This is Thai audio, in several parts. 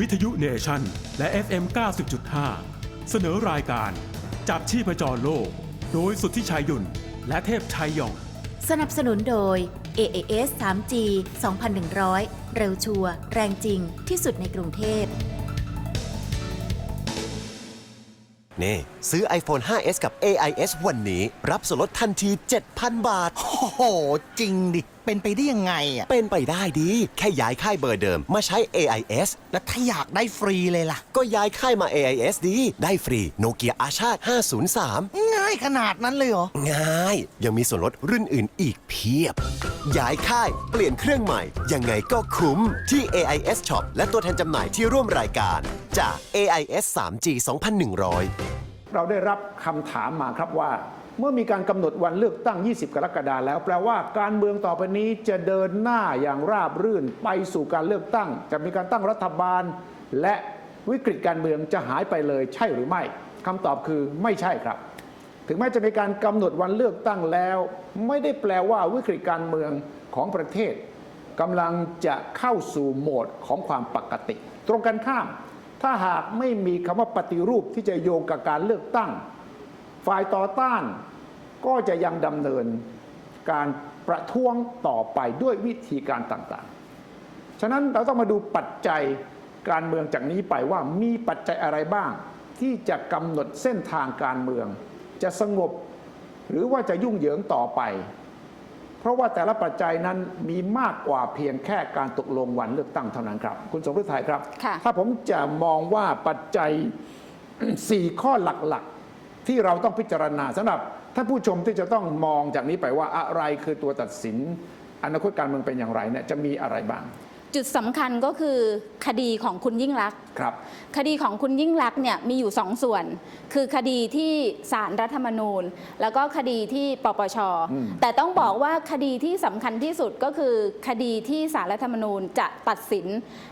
วิทยุเนชั่นและ FM 90.5 เสนอรายการ จับชีพจรโลก โดยสุทธิชัยหยุ่น และเทพชัยหย่อง สนับสนุนโดย AAS 3G 2100 เร็วชัวร์แรงจริงที่สุดในกรุงเทพ นี่ ซื้อ iPhone 5s กับ AIS วันนี้ รับส่วนลดทันที 7,000 บาท โอ้โห จริงดิ เป็นไปได้ยังไงอะเป็นไปได้ดี แค่ย้ายค่ายเบอร์เดิมมาใช้ AIS แล้วถ้าอยากได้ฟรีเลยล่ะ ก็ย้ายค่ายมา AIS ดี ได้ฟรีโนเกียอาชาติ 503 ง่ายขนาดนั้นเลยเหรอ ง่าย ยังมีส่วนลดรุ่นอื่นอีกเพียบ ย้ายค่ายเปลี่ยนเครื่องใหม่ ยังไงก็คุ้มที่ AIS Shop และตัวแทนจำหน่ายที่ร่วมรายการ จาก AIS 3G 2100 เราได้รับคำถามมาครับว่า เมื่อมีการกำหนดวันเลือกตั้ง 20 กรกฎาคมแล้ว แปลว่าการเมืองต่อไปนี้จะเดินหน้าอย่างราบรื่นไปสู่การเลือกตั้ง จะมีการตั้งรัฐบาล และวิกฤตการเมืองจะหายไปเลยใช่หรือไม่คำตอบคือไม่ใช่ครับ ถึงแม้จะมีการกำหนดวันเลือกตั้งแล้ว ไม่ได้แปลว่าวิกฤตการเมืองของประเทศกำลังจะเข้าสู่โหมดของความปกติ ตรงกันข้าม ถ้าหากไม่มีคำว่าปฏิรูปที่จะโยงกับการเลือกตั้ง ฝ่ายต่อต้าน ก็จะยังดำเนินการประท้วงต่อไปด้วยวิธีการต่างๆ ฉะนั้นเราต้องมาดูปัจจัยการเมืองจากนี้ไปว่ามีปัจจัยอะไรบ้าง ที่จะกำหนดเส้นทางการเมือง จะสงบ หรือว่าจะยุ่งเหยิงต่อไป เพราะว่าแต่ละปัจจัยนั้นมีมากกว่าเพียงแค่การตกลงวันเลือกตั้งเท่านั้นครับ คุณสมฤทัยครับค่ะถ้าผมจะมองว่าปัจจัย 4 ข้อหลักๆ ที่เราต้องพิจารณาสำหรับ ท่านผู้ชมที่จะต้องมองจากนี้ไปว่าอะไรคือตัวตัดสินอนาคตการเมืองเป็นอย่างไรเนี่ยจะมีอะไรบ้าง จุดสำคัญก็คือคดีของคุณยิ่งลักษณ์ครับ คดีของคุณยิ่งลักษณ์เนี่ยมีอยู่สองส่วน คือคดีที่ศาลรัฐธรรมนูญ แล้วก็คดีที่ปปช อืม แต่ต้องบอกว่าคดีที่สำคัญที่สุดก็คือคดีที่ศาลรัฐธรรมนูญจะตัดสิน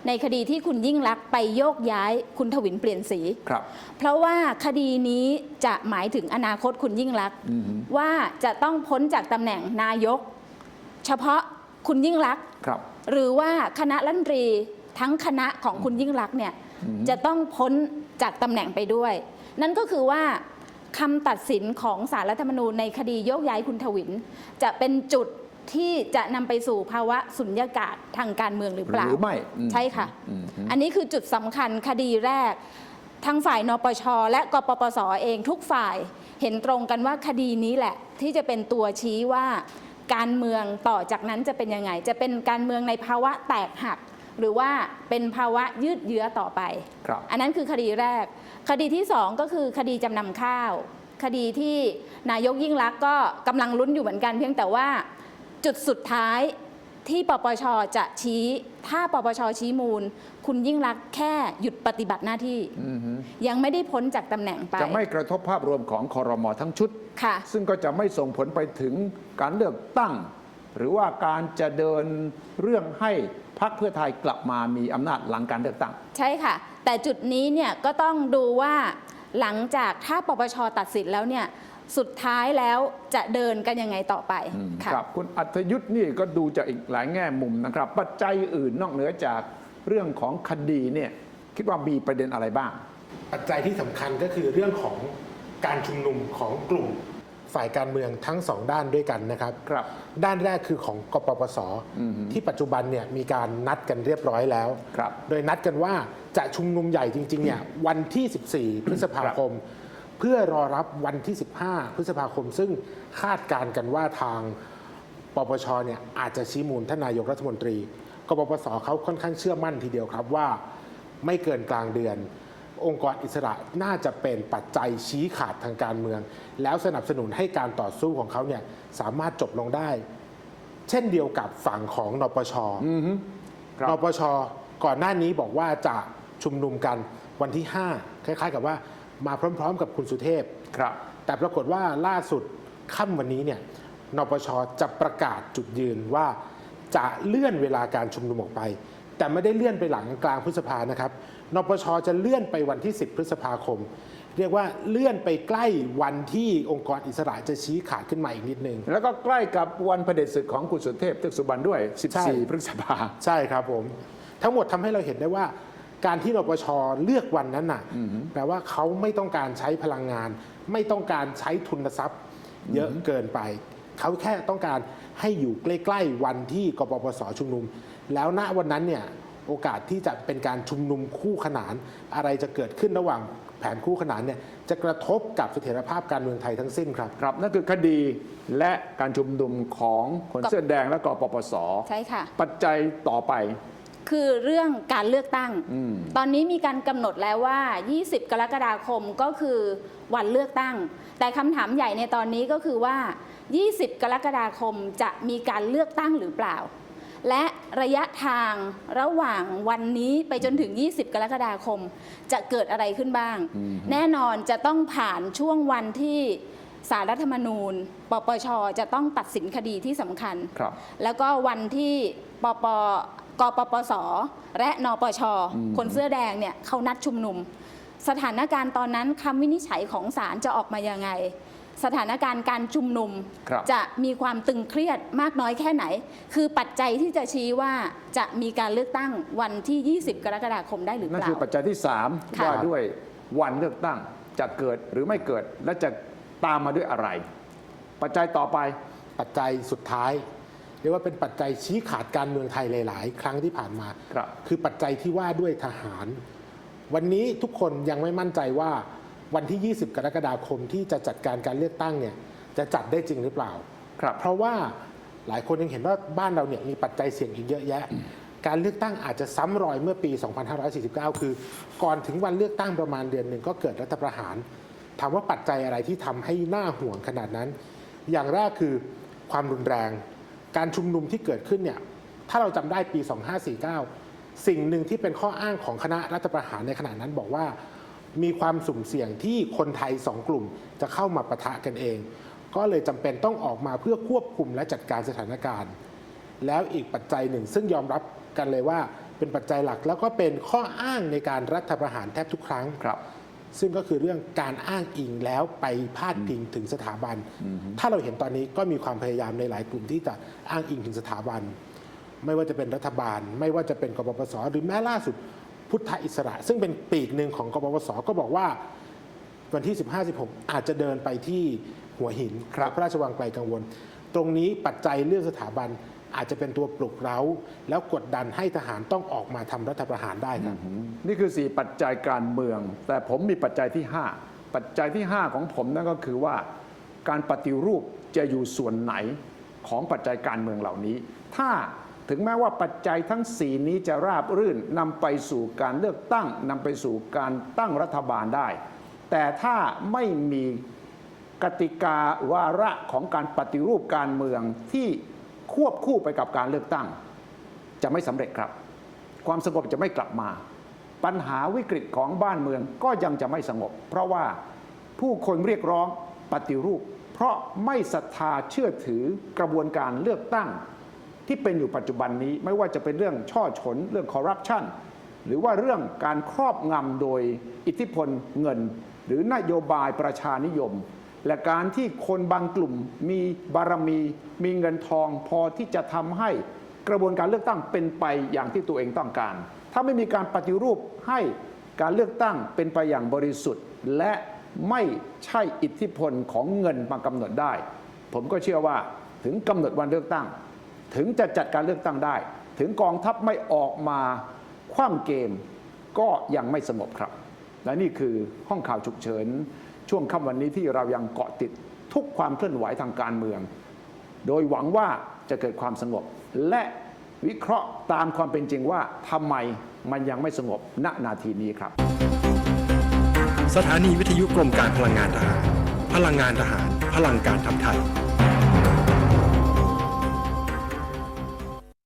ในคดีที่คุณยิ่งลักษณ์ไปโยกย้ายคุณทวินเปลี่ยนสี ครับ เพราะว่าคดีนี้จะหมายถึงอนาคตคุณยิ่งลักษณ์อืมว่าจะต้องพ้นจากตำแหน่งนายก เฉพาะคุณยิ่งลักษณ์ ครับ หรือว่าคณะรัฐมนตรีทั้งคณะของคุณยิ่งรักษณ์เนี่ยจะต้องพ้นจากตำแหน่งไปด้วย นั่นก็คือว่าคำตัดสินของสารรัฐธรรมนูญในคดีโยกย้ายคุณทวิน จะเป็นจุดที่จะนำไปสู่ภาวะสุญญากาศทางการเมืองหรือเปล่า หรือไม่อืมใช่ค่ะ อืมอืมอันนี้คือจุดสำคัญคดีแรก ทางฝ่ายนปช และกปปสเองทุกฝ่ายเห็นตรงกันว่าคดีนี้แหละ ที่จะเป็นตัวชี้ว่า การเมืองต่อจากนั้นจะเป็นยังไง จะเป็นการเมืองในภาวะแตกหัก หรือว่าเป็นภาวะยืดเยื้อต่อไปครับอันนั้นคือคดีแรก คดีที่สองก็คือคดีจำนำข้าว คดีที่นายกยิ่งรักษณ์ก็กำลังลุ้นอยู่เหมือนกัน เพียงแต่ว่าจุดสุดท้าย ที่ปปชจะชี้ถ้าปปชชี้มูล คุณยิ่งรักษณ์แค่หยุดปฏิบัติหน้าที่ยังไม่ได้พ้นจากตำแหน่งไปจะไม่กระทบภาพรวมของคอรมอทั้งชุด ค่ะ ซึ่งก็จะไม่ส่งผลไปถึงการเลือกตั้ง หรือว่าการจะเดินเรื่องให้พรรคเพื่อไทยกลับมามีอำนาจหลังการเลือกตั้ง ใช่ค่ะ แต่จุดนี้เนี่ยก็ต้องดูว่าหลังจากถ้าปปชตัดสินแล้วเนี่ย สุดท้ายแล้วจะเดินกันยังไงต่อไปค่ะครับคุณอัธยุทธ์นี่ก็ดูจากอีกหลายแง่มุมนะครับ ปัจจัยอื่นนอกเหนือจากเรื่องของคดีเนี่ยคิดว่ามีประเด็นอะไรบ้าง ปัจจัยที่สำคัญก็คือเรื่องของการชุมนุมของกลุ่มฝ่ายการเมืองทั้งสองด้านด้วยกันนะครับครับ ด้านแรกคือของกปปสอือฮึที่ปัจจุบันเนี่ยมีการนัดกันเรียบร้อยแล้วครับโดยนัดกันว่าจะชุมนุมใหญ่จริงๆเนี่ยวันที่ 14 พฤษภาคม เพื่อรอรับวันที่ 15 พฤษภาคม ซึ่งคาดการณ์กันว่าทางปปชเนี่ยอาจจะชี้มูลท่านนายกรัฐมนตรีกปปสเขาค่อนข้างเชื่อมั่นทีเดียวครับว่าไม่เกินกลางเดือน องค์กรอิสระน่าจะเป็นปัจจัยชี้ขาดทางการเมือง แล้วสนับสนุนให้การต่อสู้ของเขาเนี่ยสามารถจบลงได้ เช่นเดียวกับฝั่งของนปชครับนปชก่อนหน้านี้บอกว่าจะชุมนุมกันวันที่ 5 คล้าย ๆ กับว่า มาพร้อม ๆ กับคุณสุเทพครับ แต่ปรากฏว่าล่าสุดค่ำวันนี้เนี่ยนปชจะประกาศจุดยืนว่าจะเลื่อนเวลาการชุมนุมออกไป แต่ไม่ได้เลื่อนไปหลังกลางพฤษภานะครับนปชจะเลื่อนไปวันที่ 10 พฤษภาคม เรียกว่าเลื่อนไปใกล้วันที่องค์กรอิสระจะชี้ขาดขึ้นมาอีกนิดนึง แล้วก็ใกล้กับวันเผด็จศึกของคุณสุเทพเทือกสุบรรณด้วยใช่14 พฤษภาใช่ครับผม ทั้งหมดทำให้เราเห็นได้ว่า การที่นปชเลือกวันนั้นน่ะแปลว่าเขาไม่ต้องการใช้พลังงาน ไม่ต้องการใช้ทุนทรัพย์ เยอะเกินไป เขาแค่ต้องการให้อยู่ใกล้ๆวันที่กปปสชุมนุม แล้วณวันนั้นเนี่ยโอกาสที่จะเป็นการชุมนุมคู่ขนาน อะไรจะเกิดขึ้นระหว่างแผนคู่ขนานเนี่ยจะกระทบกับเสถียรภาพการเมืองไทยทั้งสิ้นครับครับนั่นคือคดีและการชุมนุมของคนเสื้อแดงและกปปสใช่ค่ะปัจจัยต่อไป คือเรื่องการเลือกตั้ง อืม ตอนนี้มีการกำหนดแล้วว่า 20 กรกฎาคมก็คือวันเลือกตั้ง แต่คำถามใหญ่ในตอนนี้ก็คือว่า 20 กรกฎาคมจะมีการเลือกตั้งหรือเปล่า และระยะทางระหว่างวันนี้ไปจนถึง 20 กรกฎาคม จะเกิดอะไรขึ้นบ้างแน่นอนจะต้องผ่านช่วงวันที่สารรัฐธรรมนูญ ปปช จะต้องตัดสินคดีที่สำคัญ ครับ แล้วก็วันที่ปป กปปส และนปช คนเสื้อแดงเนี่ยเขานัดชุมนุม สถานการณ์ตอนนั้นคำวินิจฉัยของศาลจะออกมายังไง สถานการณ์การชุมนุมครับจะมีความตึงเครียดมากน้อยแค่ไหน คือปัจจัยที่จะชี้ว่าจะมีการเลือกตั้งวันที่ 20 กรกฎาคมได้หรือนั่นเปล่าคือปัจจัยที่3ค่ะว่าด้วยวันเลือกตั้งจะเกิดหรือไม่เกิดและจะตามมาด้วยอะไร ปัจจัยต่อไปปัจจัยสุดท้ายเรียกว่าเป็นปัจจัยชี้ขาดการเมืองไทยหลาย ๆ ครั้งที่ผ่านมาครับคือปัจจัยที่ว่าด้วยทหาร วันนี้ทุกคนยังไม่มั่นใจว่าวันที่ 20 กรกฎาคมที่จะจัดการการเลือกตั้งเนี่ยจะจัดได้จริงหรือเปล่าครับเพราะว่าหลายคนยังเห็นว่าบ้านเราเนี่ยมีปัจจัยเสี่ยงอีกเยอะแยะ การเลือกตั้งอาจจะซ้ำรอยเมื่อปี 2549 คือ ก่อนถึงวันเลือกตั้งประมาณเดือนหนึ่งก็เกิดรัฐประหารถามว่าปัจจัยอะไรที่ทำให้หน้าห่วงขนาดนั้น อย่างแรกคือความรุนแรง การชุมนุมที่เกิดขึ้นเนี่ยถ้าเราจำได้ปี 2549 สิ่งหนึ่งที่เป็นข้ออ้างของคณะรัฐประหารในขณะนั้นบอกว่า มีความสุ่มเสี่ยงที่คนไทยสองกลุ่มจะเข้ามาปะทะกันเอง ก็เลยจำเป็นต้องออกมาเพื่อควบคุมและจัดการสถานการณ์ แล้วอีกปัจจัยหนึ่งซึ่งยอมรับกันเลยว่าเป็นปัจจัยหลักแล้วก็เป็นข้ออ้างในการรัฐประหารแทบทุกครั้งครับ ซึ่งก็คือเรื่องการอ้างอิงแล้วไปพาดพิงถึงสถาบัน ถ้าเราเห็นตอนนี้ก็มีความพยายามในหลายกลุ่มที่จะอ้างอิงถึงสถาบัน ไม่ว่าจะเป็นรัฐบาล ไม่ว่าจะเป็นกบปสหรือแม้ล่าสุดพุทธอิสระ ซึ่งเป็นปีกหนึ่งของกบปสก็บอกว่าวันที่ 15-16 อาจจะเดินไปที่หัวหินครับพระราชวังไกลกังวล ตรงนี้ปัจจัยเรื่องสถาบัน อาจจะเป็นตัวปลุกเร้า แล้วกดดันให้ทหารต้องออกมาทำรัฐประหารได้ครับนี่คือ 4 ปัจจัยการเมือง แต่ผมมีปัจจัยที่ 5 ปัจจัยที่ 5 ของผมนั่นก็คือว่า การปฏิรูปจะอยู่ส่วนไหนของปัจจัยการเมืองเหล่านี้ ถ้าถึงแม้ว่าปัจจัยทั้ง 4 นี้จะราบรื่นนำไปสู่การเลือกตั้งนำไปสู่การตั้งรัฐบาลได้ แต่ถ้าไม่มีกติกาวาระของการปฏิรูปการเมืองที่ ควบคู่ไปกับการเลือกตั้ง จะไม่สำเร็จครับ ความสงบจะไม่กลับมา ปัญหาวิกฤตของบ้านเมืองก็ยังจะไม่สงบ เพราะว่าผู้คนเรียกร้องปฏิรูป เพราะไม่ศรัทธาเชื่อถือกระบวนการเลือกตั้ง ที่เป็นอยู่ปัจจุบันนี้ไม่ว่าจะเป็นเรื่องช่อฉนเรื่องคอร์รัปชันหรือว่าเรื่องการครอบงำโดยอิทธิพลเงิน หรือนโยบายประชานิยม และการที่คนบางกลุ่มมีบารมี มีเงินทองพอที่จะทำให้กระบวนการเลือกตั้งเป็นไปอย่างที่ตัวเองต้องการ ถ้าไม่มีการปฏิรูปให้การเลือกตั้งเป็นไปอย่างบริสุทธิ์ และไม่ใช่อิทธิพลของเงินมากำหนดได้ ผมก็เชื่อว่าถึงกำหนดวันเลือกตั้ง ถึงจะจัดการเลือกตั้งได้ ถึงกองทัพไม่ออกมาคว่ำเกมก็ยังไม่สงบครับ และนี่คือห้องข่าวฉุกเฉิน ช่วงค่ำวันนี้ที่เรายังเกาะติดทุกความเคลื่อนไหวทางการเมือง โดยหวังว่าจะเกิดความสงบ และวิเคราะห์ตามความเป็นจริงว่าทำไมมันยังไม่สงบณนาทีนี้ครับ สถานีวิทยุกรมการพลังงานทหาร พลังงานทหาร พลังการทำไทย